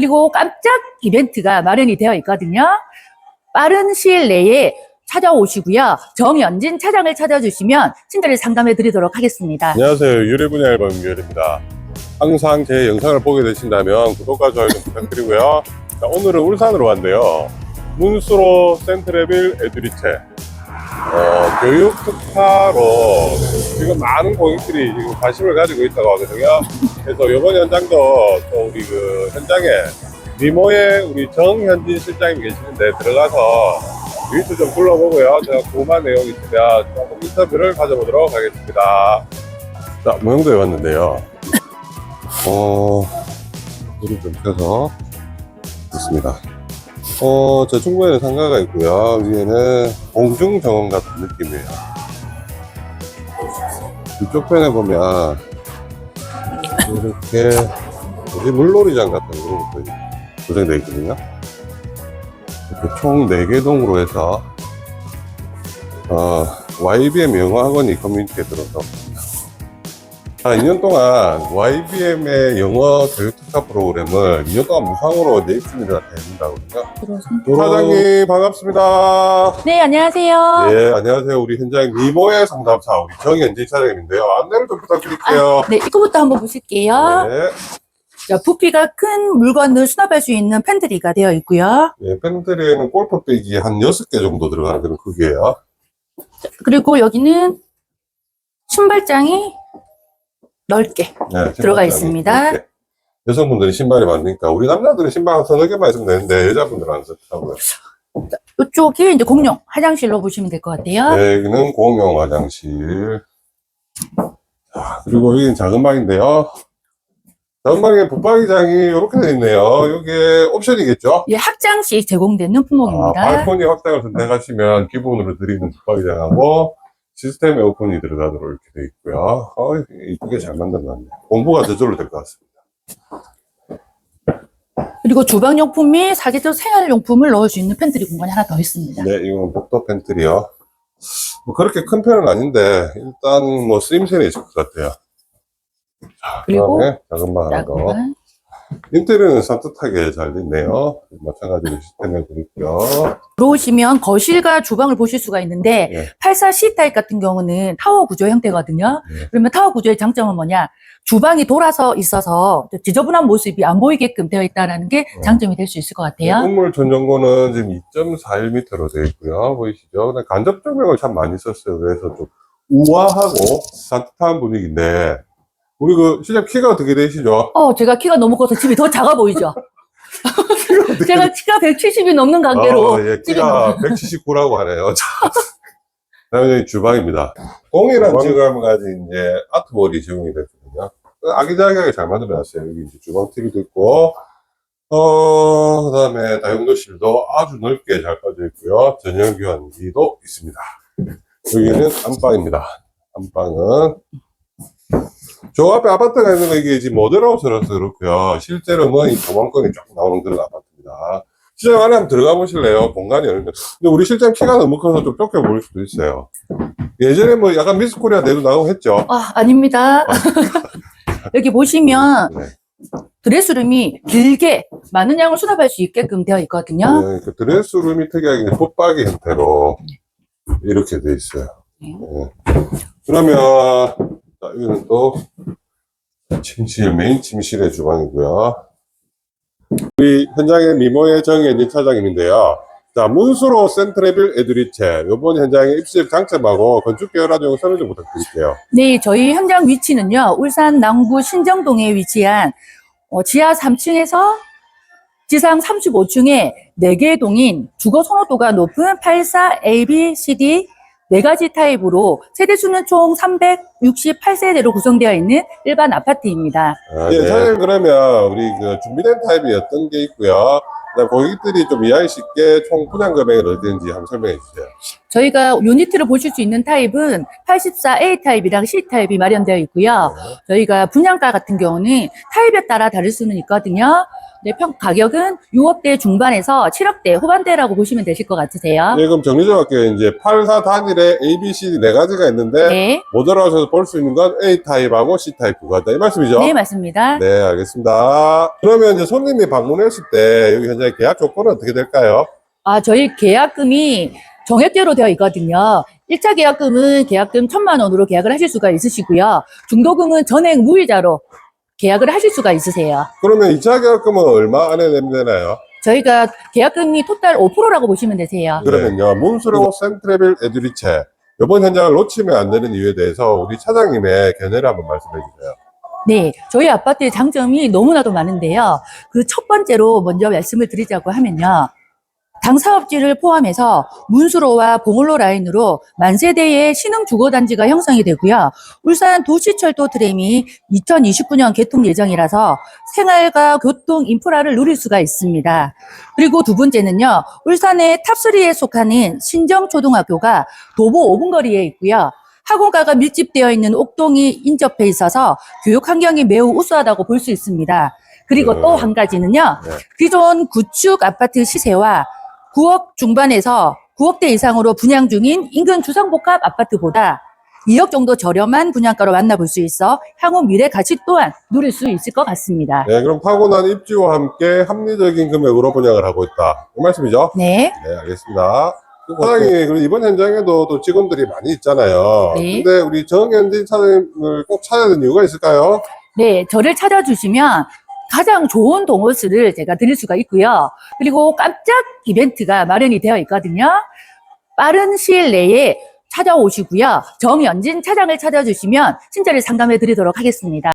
그리고 깜짝 이벤트가 마련이 되어 있거든요. 빠른 시일 내에 찾아오시고요. 정연진 차장을 찾아주시면 친절히 상담해 드리도록 하겠습니다. 안녕하세요. 유래분야 앨범 유열입니다. 항상 제 영상을 보게 되신다면 구독과 좋아요 좀 부탁드리고요. 자, 오늘은 울산으로 왔는데요. 문수로 센트레빌 에듀리체 어, 교육 특파로 지금 많은 고객들이 지금 관심을 가지고 있다고 하거든요. 그래서 이번 현장도 또 우리 그 현장에 미모의 우리 정현진 실장님 계시는데 들어가서 위트 좀 둘러보고요. 제가 궁금한 내용이 있으면 조금 인터뷰를 가져보도록 하겠습니다. 자, 모형도에 왔는데요. 어, 물을 좀 펴서 있습니다. 어, 저 중부에는 상가가 있고요. 위에는 공중 정원 같은 느낌이에요. 이쪽 편에 보면 이렇게 물놀이장 같은 그런 것도 구성되어 있거든요. 이렇게 총 4개 동으로 해서 어, YBM 영어학원이 커뮤니티에 들어서 아, 2년 동안 YBM의 영어 교육 특화 프로그램을 2년 동안 무상으로 내입습니다 해준다거든요. 사장님 반갑습니다. 네, 안녕하세요. 예, 안녕하세요. 우리 현장 미모의 상담사 우리 정현진 차장님인데요. 안내를 좀 부탁드릴게요. 네, 입구부터 한번 보실게요. 네, 자, 부피가 큰 물건을 수납할 수 있는 팬트리가 되어 있고요. 예, 팬트리에는 골프백이 한 6개 정도 들어가는 그런 크기예요. 그리고 여기는 신발장이 넓게 네, 들어가 있습니다. 이렇게. 여성분들이 신발이 많으니까 우리 남자들은 신발 한 서너 개만 있으면 되는데 여자분들은 안 좋다고요. 이쪽이 이제 공용 화장실로 보시면 될 것 같아요. 네, 여기는 공용 화장실. 자, 그리고 여기는 작은 방인데요. 작은 방에 붙박이장이 이렇게 돼 있네요. 이게 옵션이겠죠? 예, 학장시 제공되는 아, 품목입니다. 발코니 확장을 선택하시면 기본으로 드리는 붙박이장하고 시스템 에어컨이 들어가도록 이렇게 돼 있고요. 어, 이쁘게 잘 만들어놨네요. 공부가 저절로 될 것 같습니다. 그리고 주방용품 및 사계절 생활용품을 넣을 수 있는 팬트리 공간이 하나 더 있습니다. 네, 이건 복도 팬트리요. 뭐 그렇게 큰 편은 아닌데 일단 뭐 쓰임새는 있을 것 같아요. 자, 그리고 작은 방 하나 더. 방. 인테리어는 산뜻하게 잘 됐네요. 마찬가지로 시스템에 드릴게요. 들어오시면 거실과 주방을 보실 수가 있는데 예. 84 C 타입 같은 경우는 타워 구조 형태거든요. 예. 그러면 타워 구조의 장점은 뭐냐? 주방이 돌아서 있어서 지저분한 모습이 안 보이게끔 되어 있다는 게 어. 장점이 될 수 있을 것 같아요. 건물 전용고는 지금 2.41m로 되어 있고요. 보이시죠? 근데 간접 조명을 참 많이 썼어요. 그래서 좀 우아하고 산뜻한 분위기인데 우리 그 실장 키가 어떻게 되시죠? 어, 제가 키가 너무 커서 집이 더 작아 보이죠? 제가 키가 170이 넘는 관계로 어, 예, 집이 키가 179라고 하네요. 자, 다음에 여기 주방입니다. 동일한 질감을 가진 이제 아트볼이 제공이 됐거든요. 아기자기하게 잘 만들어놨어요. 여기 이제 주방 TV도 있고, 어, 그 다음에 다용도실도 아주 넓게 잘 빠져 있고요. 전용 교환기도 있습니다. 여기는 안방입니다. 안방은 저 앞에 아파트가 있는 거 이게 지금 모델하우스라서 그렇고요. 실제로는 이 도망권이 쫙 나오는 그런 아파트입니다. 시장 안에 한번 들어가 보실래요? 공간이 넓은데. 근데 우리 실장 키가 너무 커서 좀 좁게 보일 수도 있어요. 예전에 뭐 약간 미스 코리아 내도 나오고 했죠. 아, 아닙니다. 여기 보시면 네. 드레스룸이 길게 많은 양을 수납할 수 있게끔 되어 있거든요. 네, 그 드레스룸이 특이하게 붙박이 형태로 이렇게 돼 있어요. 네. 네. 그러면, 자, 여기는 또 침실, 메인 침실의 주방이고요. 우리 현장의 미모의 정현진 차장님인데요. 자, 문수로 센트레빌 에듀리체. 이번 현장의 입수입 장점하고 건축 계열화 용 설명 좀 부탁드릴게요. 네, 저희 현장 위치는요, 울산 남구 신정동에 위치한 어, 지하 3층에서 지상 35층에 4개의 동인 주거 선호도가 높은 84 A, B, C, D 네 가지 타입으로 세대수는 총 368세대로 구성되어 있는 일반 아파트입니다. 예, 사장님 그러면 우리 그 준비된 타입이 어떤 게 있고요. 그다음 고객들이 좀 이해하기 쉽게 총 분양 금액을 어디든지 한번 설명해 주세요. 저희가 유니트를 보실 수 있는 타입은 84A 타입이랑 C 타입이 마련되어 있고요. 저희가 분양가 같은 경우는 타입에 따라 다를 수는 있거든요. 네, 평 가격은 6억대 중반에서 7억대 후반대라고 보시면 되실 것 같으세요. 네, 그럼 정리 좀 할게요. 이제 84 단일에 A, B, C 네 가지가 있는데 네, 모델 하우스에서 볼 수 있는 건 A 타입하고 C 타입 두 가지다. 이 말씀이죠? 네 맞습니다. 네, 알겠습니다. 그러면 이제 손님이 방문했을 때 여기 현재 계약 조건은 어떻게 될까요? 아, 저희 계약금이 정액제로 되어 있거든요. 1차 계약금은 계약금 1천만 원으로 계약을 하실 수가 있으시고요. 중도금은 전액 무이자로 계약을 하실 수가 있으세요. 그러면 2차 계약금은 얼마 안에 내면 되나요? 저희가 계약금이 토탈 5%라고 보시면 되세요. 그러면요, 문수로 센트레빌 에듀리체 이번 현장을 놓치면 안 되는 이유에 대해서 우리 차장님의 견해를 한번 말씀해 주세요. 네, 저희 아파트의 장점이 너무나도 많은데요. 그 첫 번째로 먼저 말씀을 드리자고 하면요. 당 사업지를 포함해서 문수로와 봉울로 라인으로 만세대의 신흥 주거단지가 형성이 되고요. 울산 도시철도 트램이 2029년 개통 예정이라서 생활과 교통 인프라를 누릴 수가 있습니다. 그리고 두 번째는요. 울산의 탑3에 속하는 신정초등학교가 도보 5분 거리에 있고요. 학원가가 밀집되어 있는 옥동이 인접해 있어서 교육 환경이 매우 우수하다고 볼 수 있습니다. 그리고 네. 또한 가지는요. 네. 기존 구축 아파트 시세와 9억 중반에서 9억대 이상으로 분양 중인 인근 주상복합 아파트보다 2억 정도 저렴한 분양가로 만나볼 수 있어 향후 미래 가치 또한 누릴 수 있을 것 같습니다. 네, 그럼 타고난 입지와 함께 합리적인 금액으로 분양을 하고 있다. 이 말씀이죠? 네. 네, 알겠습니다. 사장님, 그리고 이번 현장에도 또 직원들이 많이 있잖아요. 네. 근데 우리 정현진 사장님을 꼭 찾아야 되는 이유가 있을까요? 네, 저를 찾아주시면 가장 좋은 동호수를 제가 드릴 수가 있고요. 그리고 깜짝 이벤트가 마련이 되어 있거든요. 빠른 시일 내에 찾아오시고요. 정연진 차장을 찾아주시면 친절히 상담해 드리도록 하겠습니다.